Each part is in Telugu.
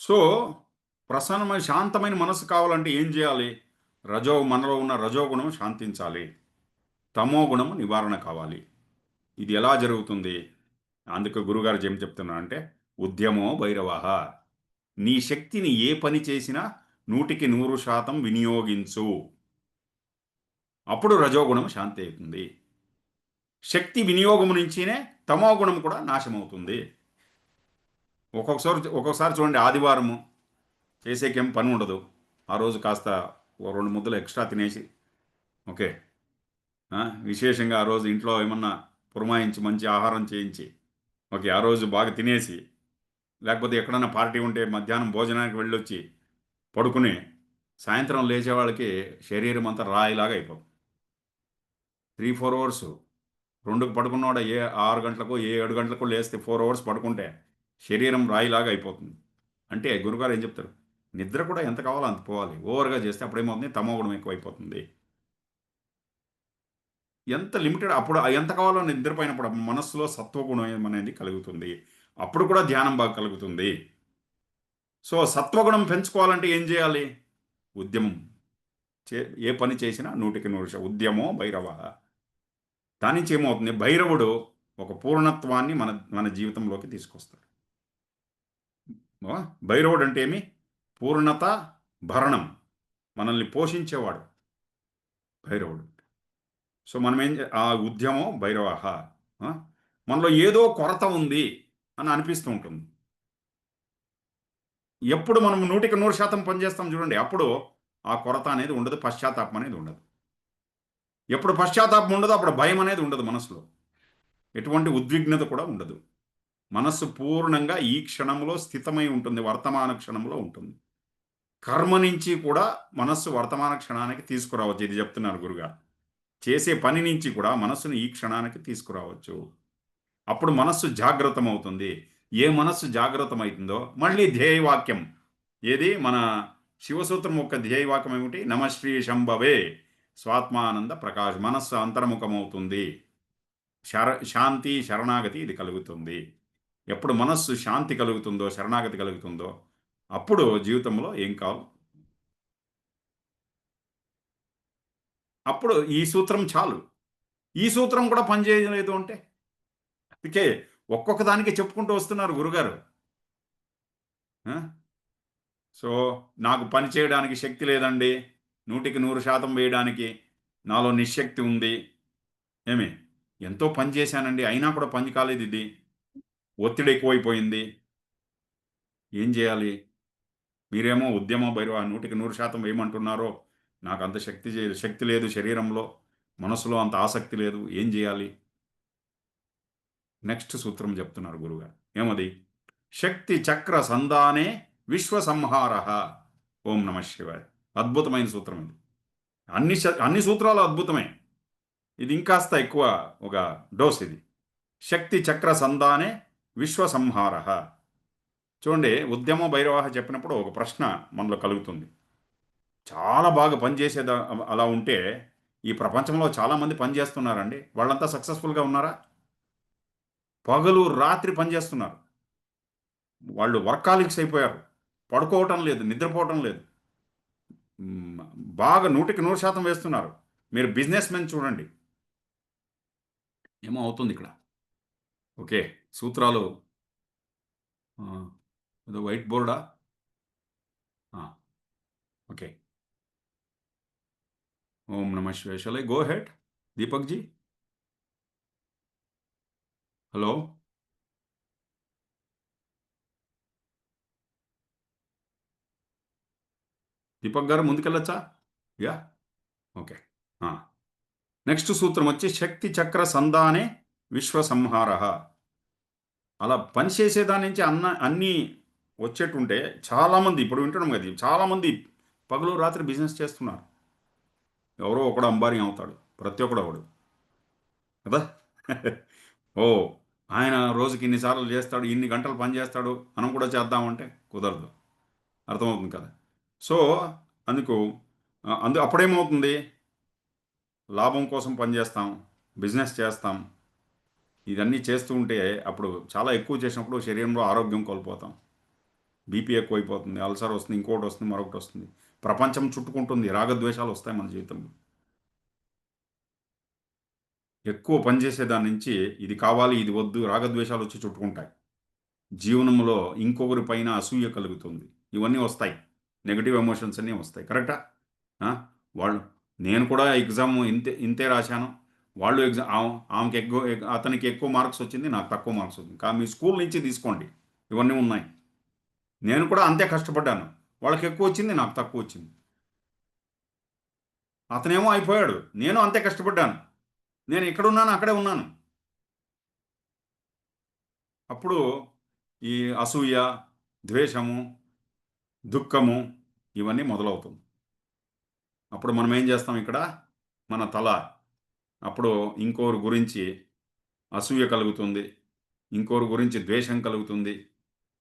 సో ప్రసన్నమైన శాంతమైన మనసు కావాలంటే ఏం చేయాలి? రజో మనలో ఉన్న రజోగుణం శాంతించాలి. తమో గుణము నివారణ కావాలి. ఇది ఎలా జరుగుతుంది? అందుకు గురుగారు ఏం చెప్తున్నారంటే ఉద్యమో భైరవహ. నీ శక్తిని ఏ పని చేసినా నూటికి నూరు శాతం వినియోగించు. అప్పుడు రజోగుణం శాంతి అవుతుంది. శక్తి వినియోగం నుంచినే తమో గుణం కూడా నాశమవుతుంది. ఒక్కొక్కసారి ఒక్కొక్కసారి చూడండి ఆదివారము చేసేకేం పని ఉండదు. ఆ రోజు కాస్త ఓ రెండు ముద్దలు ఎక్స్ట్రా తినేసి ఓకే. విశేషంగా ఆ రోజు ఇంట్లో ఏమన్నా పురమాయించి మంచి ఆహారం చేయించి ఓకే ఆ రోజు బాగా తినేసి లేకపోతే ఎక్కడన్నా పార్టీ ఉంటే మధ్యాహ్నం భోజనానికి వెళ్ళొచ్చి పడుకుని సాయంత్రం లేచే వాళ్ళకి శరీరం అంతా రాయిలాగా అయిపోతుంది. Three four hours. రెండుకు పడుకున్నవాడు ఏ ఆరు గంటలకు ఏ ఏడు గంటలకు లేస్తే ఫోర్ అవర్స్ పడుకుంటే శరీరం రాయిలాగా అయిపోతుంది. అంటే గురుగారు ఏం చెప్తారు? నిద్ర కూడా ఎంత కావాలో అంత పోవాలి. ఓవర్గా చేస్తే అప్పుడేమవుతుంది? తమో గుణం ఎక్కువైపోతుంది. ఎంత లిమిటెడ్ అప్పుడు ఎంత కావాలో నిద్రపోయినప్పుడు మనస్సులో సత్వగుణం అనేది కలుగుతుంది. అప్పుడు కూడా ధ్యానం బాగా కలుగుతుంది. సో సత్వగుణం పెంచుకోవాలంటే ఏం చేయాలి? ఉద్యమం. చే ఏ పని చేసినా నూటికి నూరు ఉద్యమం ఉద్యమో భైరవ? దాని నుంచి ఏమవుతుంది? భైరవుడు ఒక పూర్ణత్వాన్ని మన మన జీవితంలోకి తీసుకొస్తాడు. భైరవుడు అంటే ఏమి? పూర్ణత భరణం. మనల్ని పోషించేవాడు భైరవుడు. సో మనం ఏం చే- ఆ ఉద్యమం భైరవాహ. మనలో ఏదో కొరత ఉంది అని అనిపిస్తూ ఉంటుంది. ఎప్పుడు మనం నూటికి నూరు శాతం పనిచేస్తాం చూడండి అప్పుడు ఆ కొరత అనేది ఉండదు పశ్చాత్తాపం అనేది ఉండదు. ఎప్పుడు పశ్చాత్తాపం ఉండదు అప్పుడు భయం అనేది ఉండదు మనసులో. ఎటువంటి ఉద్విగ్నత కూడా ఉండదు. మనస్సు పూర్ణంగా ఈ క్షణంలో స్థితమై ఉంటుంది వర్తమాన క్షణంలో ఉంటుంది. కర్మ నుంచి కూడా మనస్సు వర్తమాన క్షణానికి తీసుకురావచ్చు ఇది చెప్తున్నారు గురుగారు. చేసే పని నుంచి కూడా మనస్సును ఈ క్షణానికి తీసుకురావచ్చు. అప్పుడు మనస్సు జాగ్రత్తమవుతుంది. ఏ మనస్సు జాగ్రత్తమవుతుందో మళ్ళీ ధ్యేయవాక్యం. ఏది? మన శివసూత్రం యొక్క ధ్యేయవాక్యం ఏమిటి? నమశ్రీ శంభవే. స్వాత్మానంద ప్రకాశ్ మనస్సు అంతర్ముఖమవుతుంది. శర శాంతి శరణాగతి ఇది కలుగుతుంది. ఎప్పుడు మనస్సు శాంతి కలుగుతుందో శరణాగతి కలుగుతుందో అప్పుడు జీవితంలో ఏం కావాలి? అప్పుడు ఈ సూత్రం చాలు. ఈ సూత్రం కూడా పనిచేయలేదు అంటే? అందుకే ఒక్కొక్క దానికి చెప్పుకుంటూ వస్తున్నారు గురుగారు. సో నాకు పని చేయడానికి శక్తి లేదండి. నూటికి నూరు శాతం వేయడానికి నాలో నిశ్శక్తి ఉంది. ఏమి? ఎంతో పని చేశానండి. అయినా కూడా పని కాలేదు ఇది. ఒత్తిడి ఎక్కువైపోయింది. ఏం చేయాలి? మీరేమో ఉద్యమ భైరవ నూటికి నూరు శాతం వేయమంటున్నారో నాకు అంత శక్తి చే- శక్తి లేదు శరీరంలో మనసులో అంత ఆసక్తి లేదు. ఏం చేయాలి? నెక్స్ట్ సూత్రం చెప్తున్నారు గురుగారు. ఏమది? శక్తి చక్ర సంధానే విశ్వ సంహార ఓం నమ శివాయ. అద్భుతమైన సూత్రం ఇది. అన్ని శ- అన్ని సూత్రాలు అద్భుతమే. ఇది ఇంకాస్త ఎక్కువ ఒక డోస్ ఇది. శక్తి చక్ర సంధానే విశ్వ సంహార చూడండి ఉద్యమ భైరవ చెప్పినప్పుడు ఒక ప్రశ్న మనలో కలుగుతుంది. చాలా బాగా పనిచేసేదా అలా ఉంటే ఈ ప్రపంచంలో చాలామంది పనిచేస్తున్నారండి. వాళ్ళంతా సక్సెస్ఫుల్గా ఉన్నారా? పగలు రాత్రి పనిచేస్తున్నారు. వాళ్ళు వర్కాలిక్స్ అయిపోయారు. పడుకోవటం లేదు నిద్రపోవటం లేదు. బాగా నూటికి నూరు శాతం వేస్తున్నారు. మీరు బిజినెస్ మెన్ చూడండి. ఏమో అవుతుంది ఇక్కడ. ఓకే. సూత్రాలు ఆ, ఏదో వైట్ బోర్డా? ఓకే. ఓం నమ శివాయ go ahead. Deepak ji. Hello? Deepak గారు ముందుకెళ్ళొచ్చా? యా? ఓకే. నెక్స్ట్ సూత్రం వచ్చి శక్తి చక్ర సంధానే విశ్వసంహార. అలా పనిచేసే దాని నుంచి అన్న అన్నీ వచ్చేటుంటే చాలామంది ఇప్పుడు వింటున్నాం కదా చాలామంది పగలు రాత్రి బిజినెస్ చేస్తున్నారు. ఎవరో ఒకడు అంబారి అవుతాడు ప్రతి ఒక్కడు ఒకడు. కదా? ఓ ఆయన రోజుకి ఇన్నిసార్లు చేస్తాడు ఇన్ని గంటలు పని చేస్తాడు మనం కూడా చేద్దామంటే కుదరదు. అర్థమవుతుంది కదా? సో అందుకు అందు అప్పుడేమవుతుంది? లాభం కోసం పనిచేస్తాం బిజినెస్ చేస్తాం ఇదన్నీ చేస్తూ ఉంటే అప్పుడు చాలా ఎక్కువ చేసినప్పుడు శరీరంలో ఆరోగ్యం కోల్పోతాం. బీపీ ఎక్కువైపోతుంది అల్సర్ వస్తుంది ఇంకోటి వస్తుంది మరొకటి వస్తుంది. ప్రపంచం చుట్టుకుంటుంది రాగద్వేషాలు వస్తాయి మన జీవితంలో. ఎక్కువ పనిచేసే దాని నుంచి ఇది కావాలి ఇది వద్దు రాగద్వేషాలు వచ్చి చుట్టుకుంటాయి. జీవనంలో ఇంకొకరి పైన అసూయ కలుగుతుంది. ఇవన్నీ వస్తాయి. నెగిటివ్ ఎమోషన్స్ అన్నీ వస్తాయి. కరెక్టా వాళ్ళు నేను కూడా ఎగ్జామ్ ఇంతే ఇంతే రాశాను. వాళ్ళు ఎగ్జామ్ ఆమెకి ఎక్కువ అతనికి ఎక్కువ మార్క్స్ వచ్చింది నాకు తక్కువ మార్క్స్ వచ్చింది. కానీ మీ స్కూల్ నుంచి తీసుకోండి. ఇవన్నీ ఉన్నాయి. నేను కూడా అంతే కష్టపడ్డాను. వాళ్ళకి ఎక్కువ వచ్చింది నాకు తక్కువ వచ్చింది. అతనేమో అయిపోయాడు. నేను అంతే కష్టపడ్డాను. నేను ఇక్కడ ఉన్నాను అక్కడే ఉన్నాను. అప్పుడు ఈ అసూయ ద్వేషము దుఃఖము ఇవన్నీ మొదలవుతుంది. అప్పుడు మనం ఏం చేస్తాం ఇక్కడ? మన తల అప్పుడు ఇంకోరు గురించి అసూయ కలుగుతుంది ఇంకోరి గురించి ద్వేషం కలుగుతుంది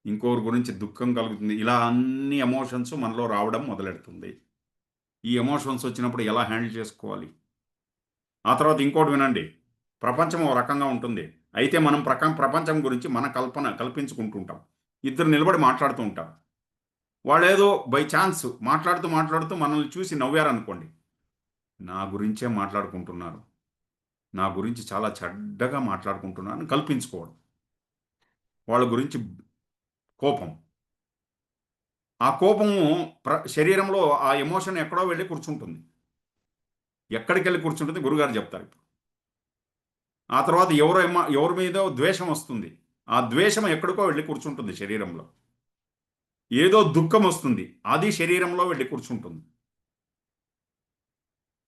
ఇంకోరి గురించి దుఃఖం కలుగుతుంది. ఇలా అన్ని ఎమోషన్స్ మనలో రావడం మొదలెడుతుంది. ఈ ఎమోషన్స్ వచ్చినప్పుడు ఎలా హ్యాండిల్ చేసుకోవాలి? ఆ తర్వాత ఇంకోటి వినండి. ప్రపంచం ఒక రకంగా ఉంటుంది. అయితే మనం ప్రక ప్రపంచం గురించి మన కల్పన కల్పించుకుంటుంటాం. ఇద్దరు నిలబడి మాట్లాడుతూ ఉంటాం. వాళ్ళు ఏదో బై ఛాన్స్ మాట్లాడుతూ మాట్లాడుతూ మనల్ని చూసి నవ్వారనుకోండి. నా గురించే మాట్లాడుకుంటున్నారు. నా గురించి చాలా చెడ్డగా మాట్లాడుకుంటున్నాను కల్పించుకోవడం. వాళ్ళ గురించి కోపం. ఆ కోపము ప్ర శరీరంలో ఆ ఎమోషన్ ఎక్కడో వెళ్ళి కూర్చుంటుంది. ఎక్కడికి వెళ్ళి కూర్చుంటుంది? గురుగారు చెప్తారు ఇప్పుడు. ఆ తర్వాత ఎవరో ఎవరి మీదో ద్వేషం వస్తుంది. ఆ ద్వేషం ఎక్కడికో వెళ్ళి కూర్చుంటుంది శరీరంలో. ఏదో దుఃఖం వస్తుంది. అది శరీరంలో వెళ్ళి కూర్చుంటుంది.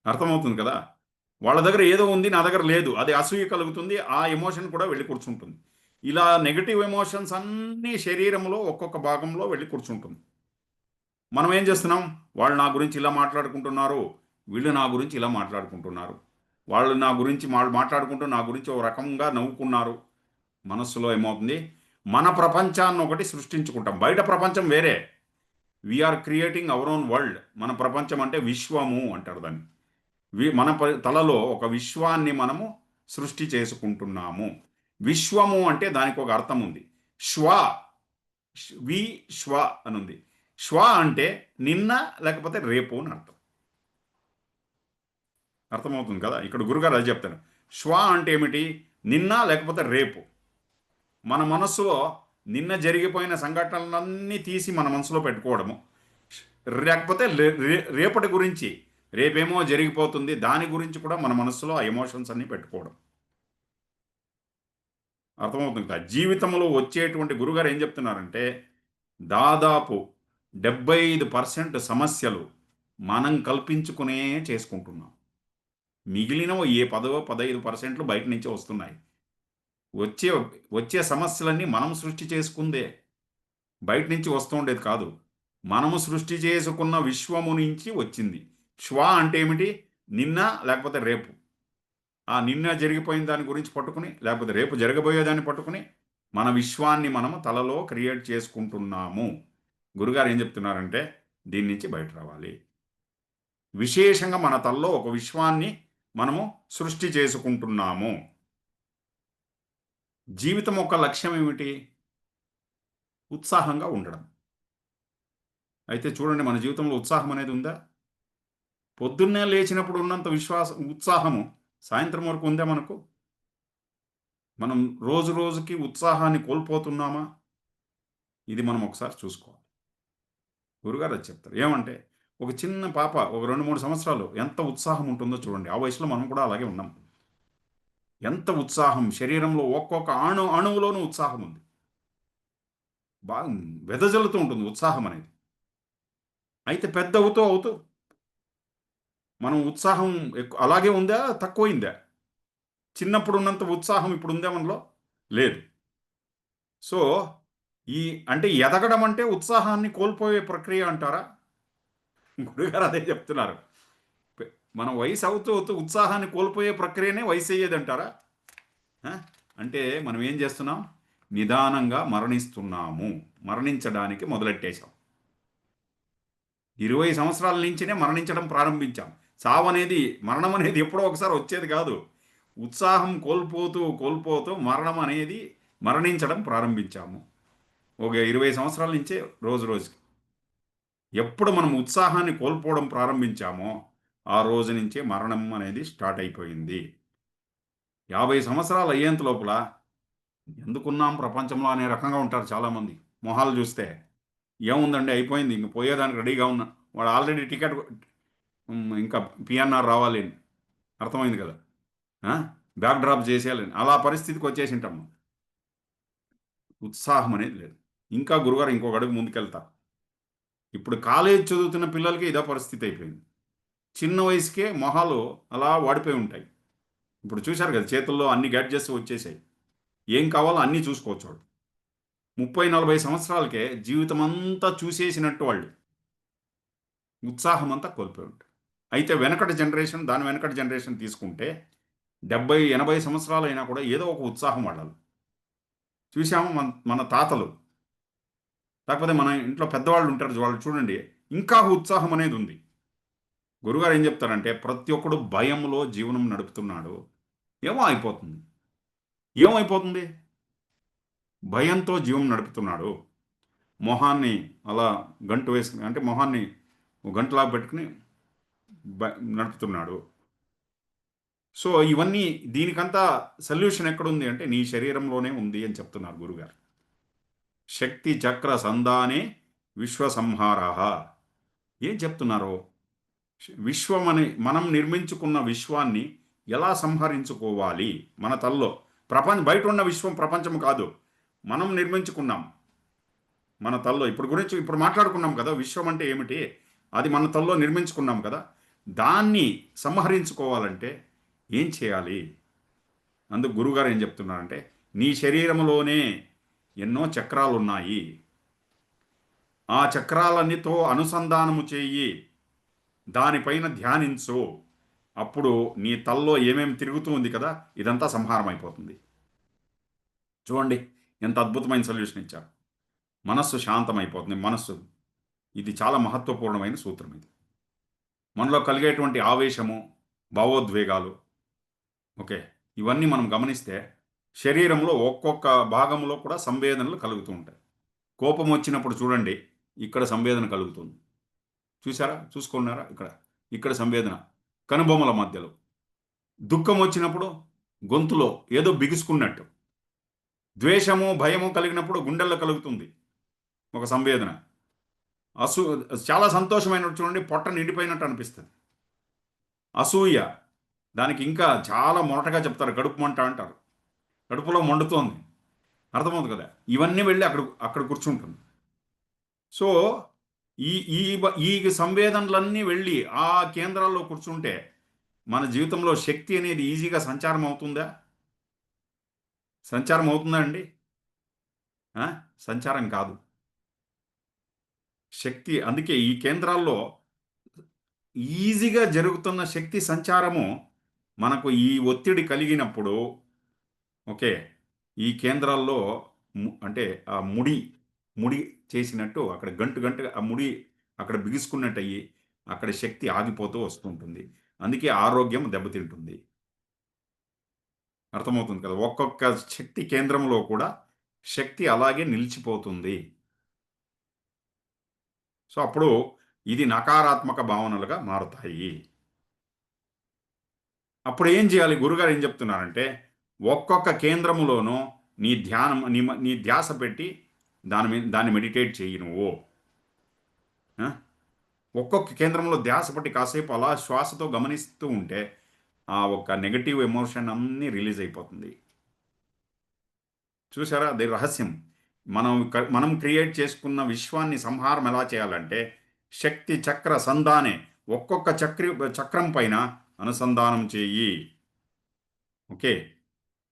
అర్థమవుతుంది కదా? వాళ్ళ దగ్గర ఏదో ఉంది నా దగ్గర లేదు. అది అసూయ కలుగుతుంది ఆ ఎమోషన్ కూడా వెళ్ళి కూర్చుంటుంది. ఇలా నెగటివ్ ఎమోషన్స్ అన్నీ శరీరంలో ఒక్కొక్క భాగంలో వెళ్ళి కూర్చుంటుంది. మనం ఏం చేస్తున్నాం? వాళ్ళు నా గురించి ఇలా మాట్లాడుకుంటున్నారు వీళ్ళు నా గురించి ఇలా మాట్లాడుకుంటున్నారు. వాళ్ళు నా గురించి వాళ్ళు మాట్లాడుకుంటూ నా గురించి ఒక రకంగా నవ్వుకున్నారు. మనస్సులో ఏమవుతుంది? మన ప్రపంచాన్ని ఒకటి సృష్టించుకుంటాం. బయట ప్రపంచం వేరే. We are creating our own world మన ప్రపంచం అంటే విశ్వము అంటారు దాన్ని. మన ప- తలలో ఒక విశ్వాన్ని మనము సృష్టి చేసుకుంటున్నాము. విశ్వము అంటే దానికి ఒక అర్థం ఉంది. శ్వ వి శ్వ అని ఉంది. శ్వ అంటే నిన్న లేకపోతే రేపు అని అర్థం. అర్థమవుతుంది కదా? ఇక్కడ గురుగారు అది చెప్తాను శ్వ అంటే ఏమిటి? నిన్న లేకపోతే రేపు. మన మనస్సులో నిన్న జరిగిపోయిన సంఘటనలన్నీ తీసి మన మనసులో పెట్టుకోవడము. లేకపోతే రే- రేపటి గురించి రేపేమో జరిగిపోతుంది. దాని గురించి కూడా మన మనసులో ఆ ఎమోషన్స్ అన్ని పెట్టుకోవడం. అర్థమవుతుంది కదా? జీవితంలో వచ్చేటువంటి గురుగారు ఏం చెప్తున్నారంటే దాదాపు డెబ్బై ఐదు పర్సెంట్ సమస్యలు మనం కల్పించుకునే చేసుకుంటున్నాం. మిగిలిన ఏ పదో పదహైదు పర్సెంట్లు బయట నుంచి వస్తున్నాయి. వచ్చే వచ్చే సమస్యలన్నీ మనం సృష్టి చేసుకుందే. బయట నుంచి వస్తుండేది కాదు. మనము సృష్టి చేసుకున్న విశ్వము నుంచి వచ్చింది. శ్వా అంటే ఏమిటి? నిన్న లేకపోతే రేపు. ఆ నిన్న జరిగిపోయిన దాని గురించి పట్టుకుని లేకపోతే రేపు జరగబోయేదాన్ని పట్టుకుని మన విశ్వాన్ని మనము తలలో క్రియేట్ చేసుకుంటున్నాము. గురుగారు ఏం చెప్తున్నారంటే దీని నుంచి బయట రావాలి. విశేషంగా మన తలలో ఒక విశ్వాన్ని మనము సృష్టి చేసుకుంటున్నాము. జీవితం యొక్క లక్ష్యం ఏమిటి? ఉత్సాహంగా ఉండడం. అయితే చూడండి మన జీవితంలో ఉత్సాహం అనేది ఉందా? పొద్దున్నే లేచినప్పుడు ఉన్నంత విశ్వాసం ఉత్సాహము సాయంత్రం వరకు ఉందే మనకు? మనం రోజు రోజుకి ఉత్సాహాన్ని కోల్పోతున్నామా? ఇది మనం ఒకసారి చూసుకోవాలి. గురుగారు అది చెప్తారు. ఏమంటే ఒక చిన్న పాప ఒక రెండు మూడు సంవత్సరాలు ఎంత ఉత్సాహం ఉంటుందో చూడండి. ఆ వయసులో మనం కూడా అలాగే ఉన్నాం. ఎంత ఉత్సాహం? శరీరంలో ఒక్కొక్క అణు అణువులోనూ ఉత్సాహం ఉంది. బాగా వెదజల్లుతూ ఉంటుంది ఉత్సాహం అనేది. అయితే పెద్ద అవుతూ అవుతూ మనం ఉత్సాహం ఎక్కువ అలాగే ఉందా? తక్కువైందా? చిన్నప్పుడు ఉన్నంత ఉత్సాహం ఇప్పుడు ఉందా మనలో? లేదు. సో ఈ అంటే ఎదగడం అంటే ఉత్సాహాన్ని కోల్పోయే ప్రక్రియ అంటారా? గురుగారు అదే చెప్తున్నారు. మనం వయసు అవుతూ అవుతూ ఉత్సాహాన్ని కోల్పోయే ప్రక్రియనే వయసు అయ్యేది అంటారా? అంటే మనం ఏం చేస్తున్నాం? నిదానంగా మరణిస్తున్నాము. మరణించడానికి మొదలెట్టేశాం. ఇరవై సంవత్సరాల నుంచినే మరణించడం ప్రారంభించాం. చావు అనేది మరణం అనేది ఎప్పుడో ఒకసారి వచ్చేది కాదు. ఉత్సాహం కోల్పోతూ కోల్పోతూ మరణం అనేది మరణించడం ప్రారంభించాము. ఒక ఇరవై సంవత్సరాల నుంచే రోజు రోజుకి. ఎప్పుడు మనం ఉత్సాహాన్ని కోల్పోవడం ప్రారంభించామో ఆ రోజు నుంచే మరణం అనేది స్టార్ట్ అయిపోయింది. యాభై సంవత్సరాలు అయ్యేంత లోపల ఎందుకున్నాం ప్రపంచంలో అనే రకంగా ఉంటారు చాలామంది. మొహాలు చూస్తే ఏముందండి అయిపోయింది ఇంక పోయేదానికి రెడీగా ఉన్నా. వాడు ఆల్రెడీ టికెట్ ఇంకా పిఎన్ఆర్ రావాలని అర్థమైంది కదా? బ్యాక్ డ్రాప్ చేసేయాలని అలా పరిస్థితికి వచ్చేసి ఉత్సాహం అనేది లేదు. ఇంకా గురుగారు ఇంకొక అడుగు ముందుకెళ్తా. ఇప్పుడు కాలేజ్ చదువుతున్న పిల్లలకి ఇదే పరిస్థితి అయిపోయింది. చిన్న వయసుకే మొహాలు అలా వాడిపోయి ఉంటాయి. ఇప్పుడు చూశారు కదా చేతుల్లో అన్ని గ్యాడ్జెట్స్ వచ్చేసాయి. ఏం కావాలో అన్నీ చూసుకోవచ్చు వాడు. ముప్పై నలభై సంవత్సరాలకే జీవితం అంతా చూసేసినట్టు వాళ్ళు. ఉత్సాహం అంతా కోల్పోయి ఉంటారు. అయితే వెనకటి జనరేషన్ దాని వెనకటి జనరేషన్ తీసుకుంటే డెబ్బై ఎనభై సంవత్సరాలు అయినా కూడా ఏదో ఒక ఉత్సాహం వాడాలి చూసాము మన మన తాతలు? లేకపోతే మన ఇంట్లో పెద్దవాళ్ళు ఉంటారు వాళ్ళు చూడండి ఇంకా ఉత్సాహం అనేది ఉంది. గురుగారు ఏం చెప్తారంటే ప్రతి ఒక్కడు భయంలో జీవనం నడుపుతున్నాడు. ఏమో అయిపోతుంది. ఏమైపోతుంది? భయంతో జీవం నడుపుతున్నాడు. మొహాన్ని అలా గంటు వేసుకుని అంటే మొహాన్ని గంటలా పెట్టుకుని నడుపుతున్నాడు. సో ఇవన్నీ దీనికంతా సొల్యూషన్ ఎక్కడుంది అంటే నీ శరీరంలోనే ఉంది అని చెప్తున్నారు గురుగారు. శక్తి చక్ర సంధానే విశ్వ సంహారాహ ఏం చెప్తున్నారు? విశ్వం అని మనం నిర్మించుకున్న విశ్వాన్ని ఎలా సంహరించుకోవాలి? మన తల్లో. ప్రపంచ బయట ఉన్న విశ్వం ప్రపంచం కాదు. మనం నిర్మించుకున్నాం. మన తల్లో. ఇప్పుడు గురించి ఇప్పుడు మాట్లాడుకున్నాం కదా విశ్వం అంటే ఏమిటి? అది మన తల్లో నిర్మించుకున్నాం కదా. దాన్ని సంహరించుకోవాలంటే ఏం చేయాలి? అందుకు గురుగారు ఏం చెప్తున్నారంటే నీ శరీరంలోనే ఎన్నో చక్రాలు ఉన్నాయి ఆ చక్రాలన్నితో అనుసంధానము చేయి. దానిపైన ధ్యానించు. అప్పుడు నీ తల్లో ఏమేమి తిరుగుతూ ఉంది కదా ఇదంతా సంహారం అయిపోతుంది చూడండి ఎంత అద్భుతమైన సొల్యూషన్ ఇచ్చారు. మనస్సు శాంతమైపోతుంది. మనస్సు ఇది చాలా మహత్వపూర్ణమైన సూత్రం ఇది. మనలో కలిగేటువంటి ఆవేశము భావోద్వేగాలు ఓకే ఇవన్నీ మనం గమనిస్తే శరీరంలో ఒక్కొక్క భాగంలో కూడా సంవేదనలు కలుగుతూ ఉంటాయి. కోపం వచ్చినప్పుడు చూడండి ఇక్కడ సంవేదన కలుగుతుంది. చూసారా? చూసుకున్నారా? ఇక్కడ ఇక్కడ సంవేదన. కనుబొమ్మల మధ్యలో. దుఃఖం వచ్చినప్పుడు గొంతులో ఏదో బిగుసుకున్నట్టు. ద్వేషము భయము కలిగినప్పుడు గుండెల్లో కలుగుతుంది. ఒక సంవేదన. అసూ చాలా సంతోషమైనట్టు చూడండి పొట్ట నిండిపోయినట్టు అనిపిస్తుంది. అసూయ దానికి ఇంకా చాలా మొరటగా చెప్తారు కడుపు మంట అంటారు. కడుపులో మండుతోంది. అర్థమవుతుంది కదా? ఇవన్నీ వెళ్ళి అక్కడ అక్కడ కూర్చుంటుంది. సో ఈ ఈ ఈ సంవేదనలన్నీ వెళ్ళి ఆ కేంద్రాల్లో కూర్చుంటే మన జీవితంలో శక్తి అనేది ఈజీగా సంచారం అవుతుందా? సంచారం అవుతుందా అండి? సంచారం కాదు. శక్తి అందుకే ఈ కేంద్రాల్లో ఈజీగా జరుగుతున్న శక్తి సంచారము మనకు ఈ ఒత్తిడి కలిగినప్పుడు ఓకే ఈ కేంద్రాల్లో ము- అంటే ఆ ముడి ముడి చేసినట్టు అక్కడ గంటు గంట ఆ ముడి అక్కడ బిగుసుకున్నట్టు అయ్యి అక్కడ శక్తి ఆగిపోతూ వస్తుంటుంది. అందుకే ఆరోగ్యం దెబ్బతింటుంది. అర్థమవుతుంది కదా? ఒక్కొక్క శక్తి కేంద్రంలో కూడా శక్తి అలాగే నిలిచిపోతుంది. సో అప్పుడు ఇది నకారాత్మక భావనలుగా మారుతాయి. అప్పుడు ఏం చేయాలి? గురుగారు ఏం చెప్తున్నారంటే ఒక్కొక్క కేంద్రములోనూ నీ ధ్యానం నీ నీ ధ్యాస పెట్టి దాని మీద దాన్ని మెడిటేట్ చెయ్యి నువ్వు. ఒక్కొక్క కేంద్రంలో ధ్యాస పెట్టి కాసేపు అలా శ్వాసతో గమనిస్తూ ఉంటే ఆ ఒక్క నెగటివ్ ఎమోషన్ అన్నీ రిలీజ్ అయిపోతుంది. చూసారా? అది రహస్యం. మనం మనం క్రియేట్ చేసుకున్న విశ్వాన్ని సంహారం ఎలా చేయాలంటే శక్తి చక్ర సంధానే ఒక్కొక్క చక్రి చక్రం పైన అనుసంధానం చేయి. ఓకే?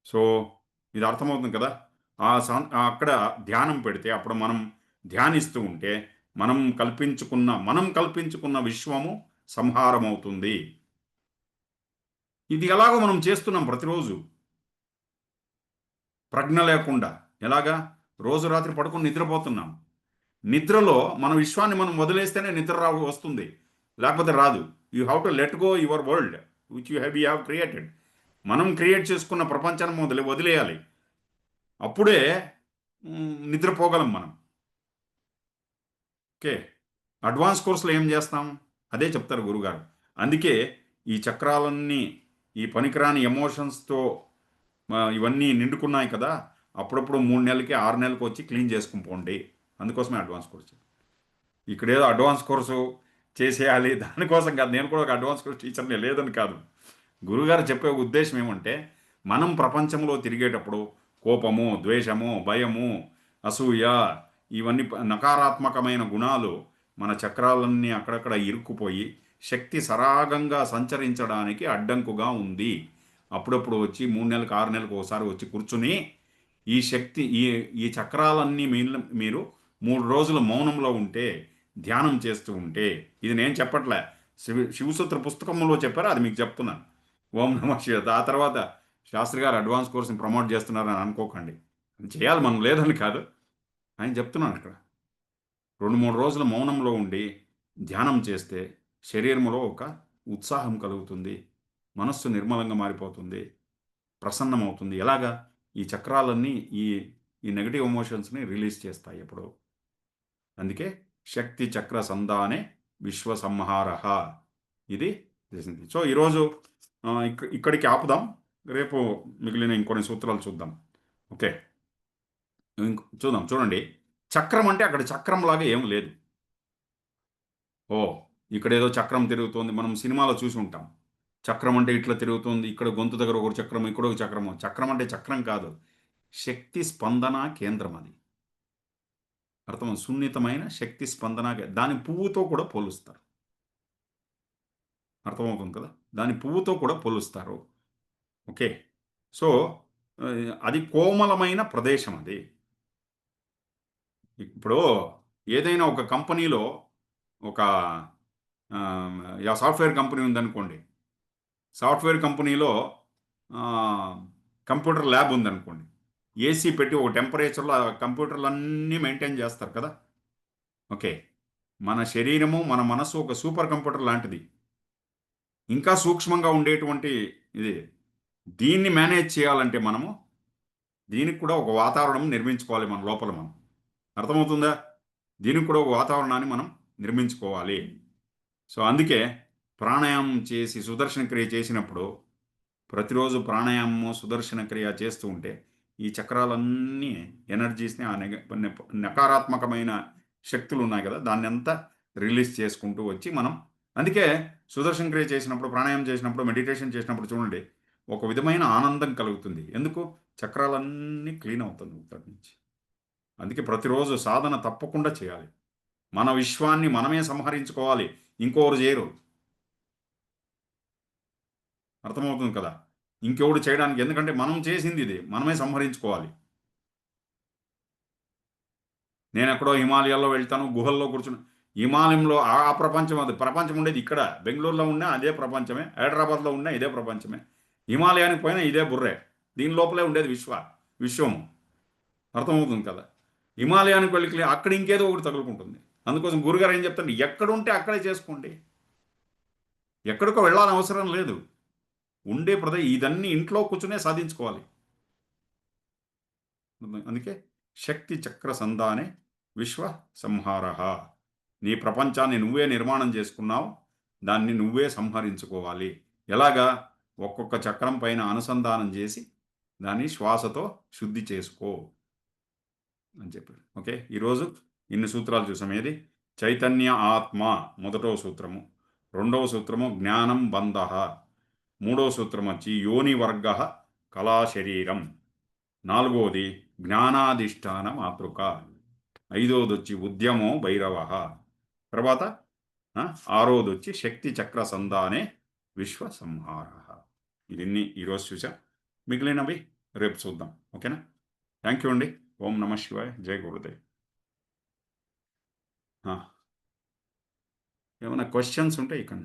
సో ఇది అర్థమవుతుంది కదా? ఆ సం అక్కడ ధ్యానం పెడితే అప్పుడు మనం ధ్యానిస్తూ ఉంటే మనం కల్పించుకున్న మనం కల్పించుకున్న విశ్వము సంహారం అవుతుంది ఇది ఎలాగో మనం చేస్తున్నాం ప్రతిరోజు. ప్రజ్ఞ లేకుండా. ఎలాగా? రోజు రాత్రి పడుకుని నిద్రపోతున్నాం. నిద్రలో మన విశ్వాన్ని మనం వదిలేస్తేనే నిద్ర రా వస్తుంది. లేకపోతే రాదు. You have to let go your world which you have you have created. మనం క్రియేట్ చేసుకున్న ప్రపంచాన్ని వదిలే వదిలేయాలి. అప్పుడే నిద్రపోగలం మనం. ఓకే. అడ్వాన్స్ కోర్సులో ఏం చేస్తాం? అదే చెప్తారు గురుగారు. అందుకే ఈ చక్రాలన్నీ ఈ పనికిరాని ఎమోషన్స్తో ఇవన్నీ నిండుకున్నాయి కదా. అప్పుడప్పుడు మూడు నెలలకి ఆరు నెలలకి వచ్చి క్లీన్ చేసుకుని పోండి. అందుకోసమే అడ్వాన్స్ కోర్సు ఇక్కడ ఏదో అడ్వాన్స్ కోర్సు చేసేయాలి దానికోసం కాదు. నేను కూడా ఒక అడ్వాన్స్ కోర్స్ టీచర్ని లేదని కాదు. గురుగారు చెప్పే ఉద్దేశం ఏమంటే మనం ప్రపంచంలో తిరిగేటప్పుడు కోపము ద్వేషము భయము అసూయ ఇవన్నీ నకారాత్మకమైన గుణాలు మన చక్రాలన్నీ అక్కడక్కడ ఇరుక్కుపోయి శక్తి సరాగంగా సంచరించడానికి అడ్డంకుగా ఉంది. అప్పుడప్పుడు వచ్చి మూడు నెలలకు ఆరు నెలలకు ఒకసారి వచ్చి కూర్చుని ఈ శక్తి ఈ ఈ చక్రాలన్నీ మీరు మీరు మూడు రోజులు మౌనంలో ఉంటే ధ్యానం చేస్తూ ఉంటే ఇది నేను చెప్పట్లే. శివ శివసూత్ర పుస్తకంలో చెప్పారు అది మీకు చెప్తున్నాను. ఓం నమ శివ ఆ తర్వాత శాస్త్రి గారు అడ్వాన్స్ కోర్స్ని ప్రమోట్ చేస్తున్నారని అనుకోకండి. అది చేయాలి మనం లేదని కాదు. ఆయన చెప్తున్నాను ఇక్కడ రెండు మూడు రోజులు మౌనంలో ఉండి ధ్యానం చేస్తే శరీరంలో ఒక ఉత్సాహం కలుగుతుంది. మనస్సు నిర్మలంగా మారిపోతుంది. ప్రసన్నమవుతుంది. ఎలాగా? ఈ చక్రాలన్నీ ఈ ఈ నెగటివ్ ఎమోషన్స్ని రిలీజ్ చేస్తాయి ఎప్పుడు. అందుకే శక్తి చక్ర సంధానే విశ్వ సంహారహ ఇది చేసింది. సో ఈరోజు ఇక్కడికి ఆపుదాం. రేపు మిగిలిన ఇంకొన్ని సూత్రాలు చూద్దాం. ఓకే? చూద్దాం. చూడండి. చక్రం అంటే అక్కడ చక్రం లాగా ఏం లేదు. ఓ ఇక్కడ ఏదో చక్రం తిరుగుతోంది. మనం సినిమాలో చూసి ఉంటాం. చక్రం అంటే ఇట్లా తిరుగుతుంది ఇక్కడ గొంతు దగ్గర ఒక చక్రం ఇక్కడ ఒక చక్రము. చక్రం అంటే చక్రం కాదు. శక్తి స్పందన కేంద్రం అది. అర్థం సున్నితమైన శక్తి స్పందన దాని పువ్వుతో కూడా పోలుస్తారు. అర్థమవుతుంది కదా? దాని పువ్వుతో కూడా పోలుస్తారు. ఓకే? సో అది కోమలమైన ప్రదేశం అది. ఇప్పుడు ఏదైనా ఒక కంపెనీలో ఒక సాఫ్ట్వేర్ కంపెనీ ఉందనుకోండి. సాఫ్ట్వేర్ కంపెనీలో కంప్యూటర్ ల్యాబ్ ఉందనుకోండి. ఏసీ పెట్టి ఒక టెంపరేచర్లో కంప్యూటర్లు అన్నీ మెయింటైన్ చేస్తారు కదా. ఓకే. మన శరీరము మన మనసు ఒక సూపర్ కంప్యూటర్ లాంటిది. ఇంకా సూక్ష్మంగా ఉండేటువంటి ఇది. దీన్ని మేనేజ్ చేయాలంటే మనము దీనికి కూడా ఒక వాతావరణం నిర్మించుకోవాలి మన లోపల మనం. అర్థమవుతుందా? దీనికి కూడా ఒక వాతావరణాన్ని మనం నిర్మించుకోవాలి. సో అందుకే ప్రాణాయామం చేసి సుదర్శన క్రియ చేసినప్పుడు ప్రతిరోజు ప్రాణాయామము సుదర్శన క్రియ చేస్తూ ఉంటే ఈ చక్రాలన్నీ ఎనర్జీస్ని ఆ నెగ నకారాత్మకమైన శక్తులు ఉన్నాయి కదా దాన్ని అంతా రిలీజ్ చేసుకుంటూ వచ్చి మనం అందుకే సుదర్శన క్రియ చేసినప్పుడు ప్రాణాయామం చేసినప్పుడు మెడిటేషన్ చేసినప్పుడు చూడండి ఒక విధమైన ఆనందం కలుగుతుంది. ఎందుకు? చక్రాలన్నీ క్లీన్ అవుతుంది ఇక్కడి నుంచి అందుకే ప్రతిరోజు సాధన తప్పకుండా చేయాలి. మన విశ్వాన్ని మనమే సంహరించుకోవాలి. ఇంకోరు చేయరు. అర్థమవుతుంది కదా? ఇంకెవడు చేయడానికి? ఎందుకంటే మనం చేసింది ఇది. మనమే సంహరించుకోవాలి. నేను ఎక్కడో హిమాలయాల్లో వెళ్తాను గుహల్లో కూర్చుని హిమాలయంలో ఆ ప్రపంచం అది. ప్రపంచం ఉండేది ఇక్కడ. బెంగళూరులో ఉన్నా అదే ప్రపంచమే. హైదరాబాద్లో ఉన్నా ఇదే ప్రపంచమే. హిమాలయానికి పోయినా ఇదే బుర్రే. దీని లోపలే ఉండేది విశ్వ విశ్వము అర్థమవుతుంది కదా? హిమాలయానికి వెళ్ళి అక్కడ ఇంకేదో ఒకటి తగులుకుంటుంది. అందుకోసం గురుగారు ఏం చెప్తారు? ఎక్కడుంటే అక్కడే చేసుకోండి. ఎక్కడికో వెళ్ళాలని అవసరం లేదు. ఉండే ప్రదే ఇదన్నీ ఇంట్లో కూర్చునే సాధించుకోవాలి. అందుకే శక్తి చక్ర సంధానే విశ్వ సంహారహ నీ ప్రపంచాన్ని నువ్వే నిర్మాణం చేసుకున్నావు దాన్ని నువ్వే సంహరించుకోవాలి. ఎలాగా? ఒక్కొక్క చక్రం పైన అనుసంధానం చేసి దాన్ని శ్వాసతో శుద్ధి చేసుకో అని చెప్పాడు. ఓకే? ఈరోజు ఇన్ని సూత్రాలు చూసాం. ఏది? చైతన్య ఆత్మ మొదటో సూత్రము. రెండవ సూత్రము జ్ఞానం బంధ. మూడవ సూత్రం వచ్చి యోని వర్గ కళాశరీరం. నాలుగవది జ్ఞానాధిష్టాన మాతృక. ఐదవది వచ్చి ఉద్యమో భైరవ. తర్వాత ఆరోది వచ్చి శక్తి చక్ర సంధానే విశ్వ సంహార ఇవన్నీ ఈరోజు చూసాం మిగిలినవి రేపు చూద్దాం. ఓకేనా? థ్యాంక్ యూ అండి. ఓం నమ శివాయ. జయ గురుదేవ్. ఏమైనా క్వశ్చన్స్ ఉంటే ఇక్కడ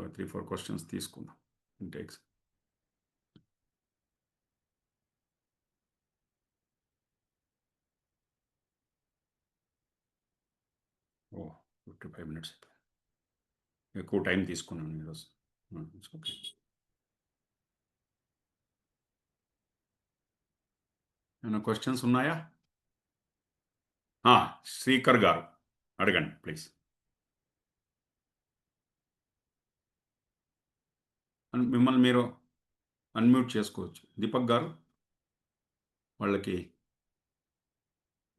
త్రీ ఫోర్ క్వశ్చన్స్ తీసుకుందాం. ఇంటేక్స్ ఓ ఫిఫ్టీ ఫైవ్ మినిట్స్ ఎక్కువ టైం తీసుకున్నాను ఈరోజు. Hmm, ఇట్స్ ఓకే ఏమైనా క్వశ్చన్స్ ఉన్నాయా? Ah, ఆ, శ్రీకర్ గారు. అడగండి ప్లీజ్ మిమ్మల్ని మీరు అన్మ్యూట్ చేసుకోవచ్చు. దీపక్ గారు వాళ్ళకి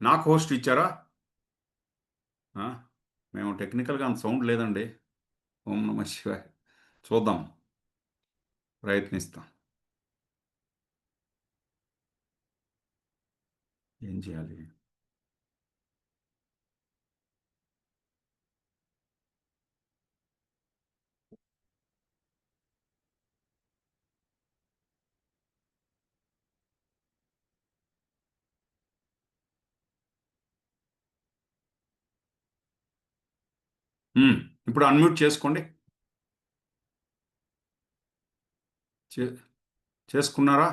నాకు హోస్ట్ ఇచ్చారా? మేము టెక్నికల్గా అంత సౌండ్ లేదండి. ఓం నమ శివాయ. చూద్దాం. ప్రయత్నిస్తాం. ఏం చేయాలి? ఇప్పుడు అన్మ్యూట్ చేసుకోండి. చేసుకున్నారా?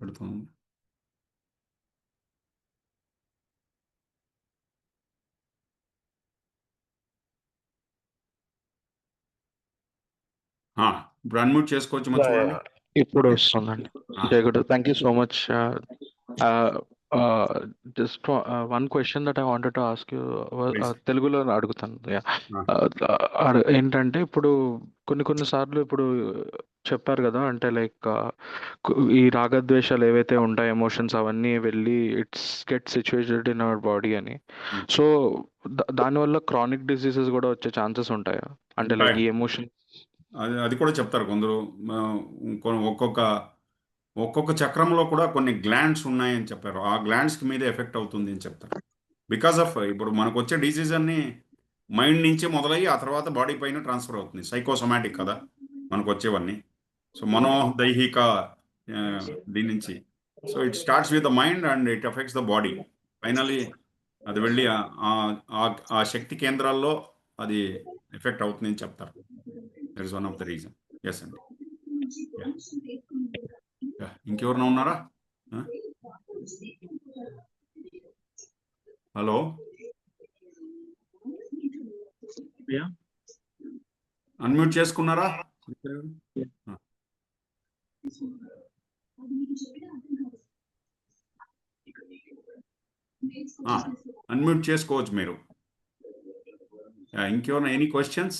పెడుతుంది ఆ, ఇప్పుడు అన్మ్యూట్ చేసుకోవచ్చు ఇప్పుడు వస్తుందండి. Thank you so much just one question that I wanted to ask. తెలుగులో అడుగుతాను. Ah. Uh, అడ- ఏంటంటే ఇప్పుడు కొన్ని కొన్ని సార్లు ఇప్పుడు చెప్పారు కదా అంటే లైక్ ఈ రాగద్వేషాలు ఏవైతే ఉంటాయో ఎమోషన్స్ అవన్నీ వెళ్ళి it's get situated in our body అని. సో దానివల్ల క్రానిక్ డిసీజెస్ కూడా వచ్చే ఛాన్సెస్ ఉంటాయా అంటే లైక్ ఈ. ఎమోషన్ అది కూడా చెప్తారు కొందరు ఒక్కొక్క ఒక్కొక్క చక్రంలో కూడా కొన్ని గ్లాండ్స్ ఉన్నాయని చెప్పారు. ఆ గ్లాండ్స్కి మీద ఎఫెక్ట్ అవుతుంది అని చెప్తారు. బికాస్ ఆఫ్ ఇప్పుడు మనకు వచ్చే డిసీజ్ అన్ని మైండ్ నుంచి మొదలయ్యి ఆ తర్వాత బాడీ పైన ట్రాన్స్ఫర్ అవుతుంది. సైకోసమాటిక్ కదా మనకు వచ్చేవన్నీ సో మనో దైహిక దీని నుంచి. So it starts with the mind and it effects the body finally అది వెళ్ళి ఆ- శక్తి కేంద్రాల్లో అది ఎఫెక్ట్ అవుతుందని చెప్తారు. That is one of the reason yes అండి Yeah. Yeah. ఇంకెవరైనా ఉన్నారా హలో. అన్మ్యూట్ చేసుకున్నారా అన్మ్యూట్ చేసుకోవచ్చు మీరు ఇంకెవరైనా ఎనీ క్వశ్చన్స్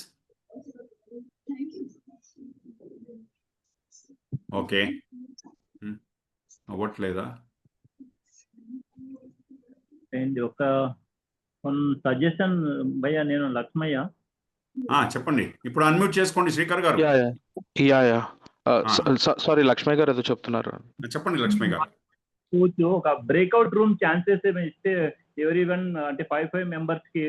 ఓకే అవ్వట్లేదా? అండ్ ఒక సజెషన్ భయ్య నేను లక్ష్మయ్య. ఆ, చెప్పండి. ఇప్పుడు అన్మ్యూట్ చేసుకోండి శ్రీకర్ గారు. Yeah yeah. Yeah yeah. Sorry Lakshmaiah గారు ఏదో చెప్తున్నారు. చెప్పండి లక్ష్మి గారు. కూర్చు ఒక బ్రేక్అవుట్ రూమ్ ఛాన్సెస్ ఇస్తే ఎవరి వన్ అంటే ఫైవ్ ఫైవ్ మెంబర్స్కి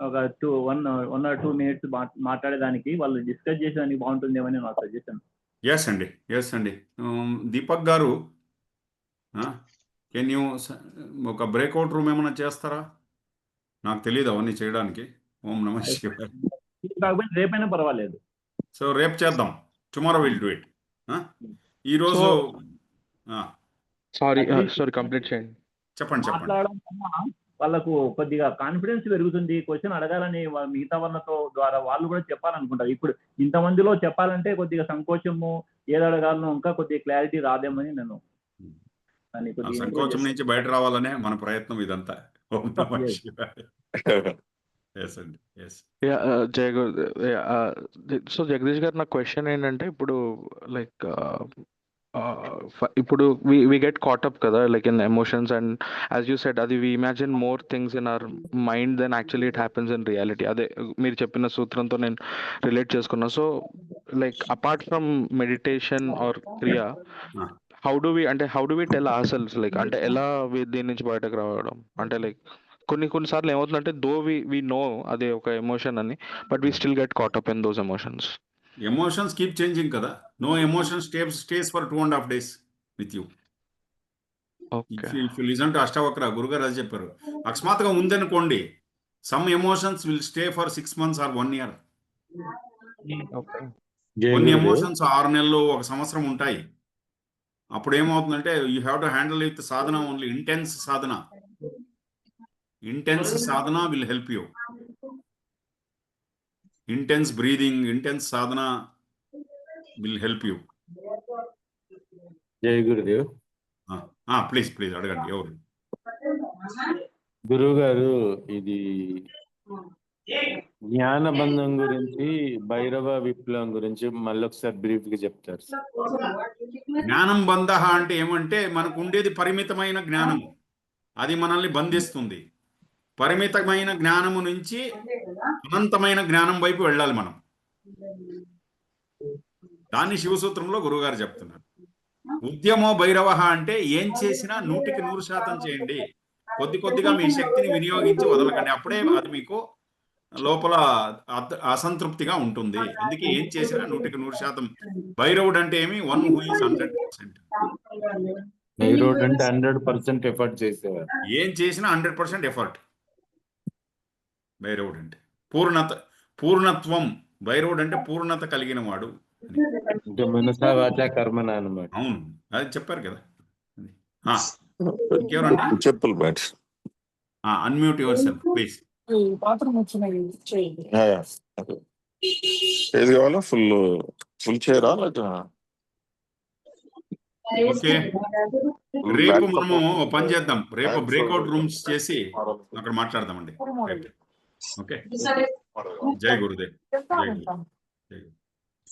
ఒక two one one or two minutes మాట్లాడేదానికి వాళ్ళు డిస్కస్ చేసేదానికి బాగుంటుందేమని నా సజెషన్ ఎస్ అండి ఎస్ అండి. దీపక్ గారు కెన్ యూ ఒక బ్రేక్అవుట్ రూమ్ ఏమైనా చేస్తారా? నాకు తెలియదు అవన్నీ చేయడానికి. ఓం నమ కాకపోతే రేపైనా పర్వాలేదు. సో రేపు చేద్దాం. టుమారో విల్ డూ ఇట్ ఈరోజు సారీ సారీ కంప్లీట్ చేయండి. చెప్పండి చెప్పండి. వాళ్ళకు కొద్దిగా కాన్ఫిడెన్స్ పెరుగుతుంది. క్వశ్చన్ అడగాలని మిగతా వాళ్ళతో ద్వారా వాళ్ళు కూడా చెప్పాలనుకుంటారు. ఇప్పుడు ఇంతమందిలో చెప్పాలంటే కొద్దిగా సంకోచము ఏది అడగాలనో ఇంకా కొద్దిగా క్లారిటీ రాదేమని నేను దాన్ని ఆ కొద్దిగా improve సంకోచం. నుంచి బయట రావాలనే మన ప్రయత్నం ఇదంతా. జయ సో జగదీష్ గారు నా క్వశ్చన్ ఏంటంటే ఇప్పుడు లైక్ ఇప్పుడు we we get caught up కదా like in emotions and as you said అది we imagine more things in our mind then actually it happens in reality అదే మీరు చెప్పిన సూత్రంతో నేను రిలేట్ చేసుకున్నా. So like apart from meditation or క్రియా. హౌ డు వి అంటే how do we tell our cells like అంటే ఎలా దీని నుంచి బయటకు రావడం? అంటే లైక్ కొన్ని కొన్నిసార్లు ఏమవుతుందంటే దో వి వి నో అదే ఒక ఎమోషన్ అని but we still get caught up in those emotions emotions keep changing కదా. No emotion stays stays for two and half days with you okay if if you listen to Ashtavakra గురుగారు అది చెప్పారు. అకస్మాత్తుగా ఉందనుకోండి some emotions will stay for six months or one year okay కొన్ని ఎమోషన్స్ ఆరు నెలలు ఒక సంవత్సరం ఉంటాయి. అప్పుడు ఏమవుతుందంటే you have to handle with sadhana only intense sadhana. Intense sadhana will help you intense breathing intense sadhana will help you Jai Gurudev. Please please అడగండి ఎవరు? గురువు గారు ఇది జ్ఞాన బంధం గురించి భైరవ విప్లవం గురించి మళ్ళీ ఒకసారి బ్రీఫ్గా చెప్తారు. జ్ఞానం బంధ అంటే ఏమంటే మనకు ఉండేది పరిమితమైన జ్ఞానం. అది మనల్ని బంధిస్తుంది. పరిమితమైన జ్ఞానము నుంచి అనంతమైన జ్ఞానం వైపు వెళ్ళాలి మనం. దాన్ని శివసూత్రంలో గురువుగారు చెప్తున్నారు. ఉద్యమో భైరవ అంటే ఏం చేసినా నూటికి నూరు శాతం చేయండి. కొద్ది కొద్దిగా మీ శక్తిని వినియోగించి వదలకండి. అప్పుడే అది మీకు లోపల అత- అసంతృప్తిగా ఉంటుంది. అందుకే ఏం చేసినా నూటికి నూరు శాతం భైరవుడు అంటే ఏమి? One who is hundred percent ఈ రోడ్ అంటే హండ్రెడ్ పర్సెంట్ ఎఫర్ట్ చేసేవారు. ఏం చేసినా హండ్రెడ్ పర్సెంట్ ఎఫర్ట్ భైరవుడు అంటే పూర్ణత పూర్ణత్వం. భైరవుడు అంటే పూర్ణత కలిగిన వాడు కర్మన అనమాట అవును. అది చెప్పారు కదా. ఆ, ఇంకెవరండి? చెప్పులు mat unmute yourself please bathroom వచ్చినాయి చేయండి. ఏది కావాలా? ఫుల్ ఫుల్ చేయరా లేక ఓకే. రేపు మనము ఓ పని చేద్దాం. రేపు బ్రేక్అవుట్ రూమ్స్ చేసి అక్కడ మాట్లాడదామండి. రేపు. ఓకే. జై గురుదేవ్. జై గురు.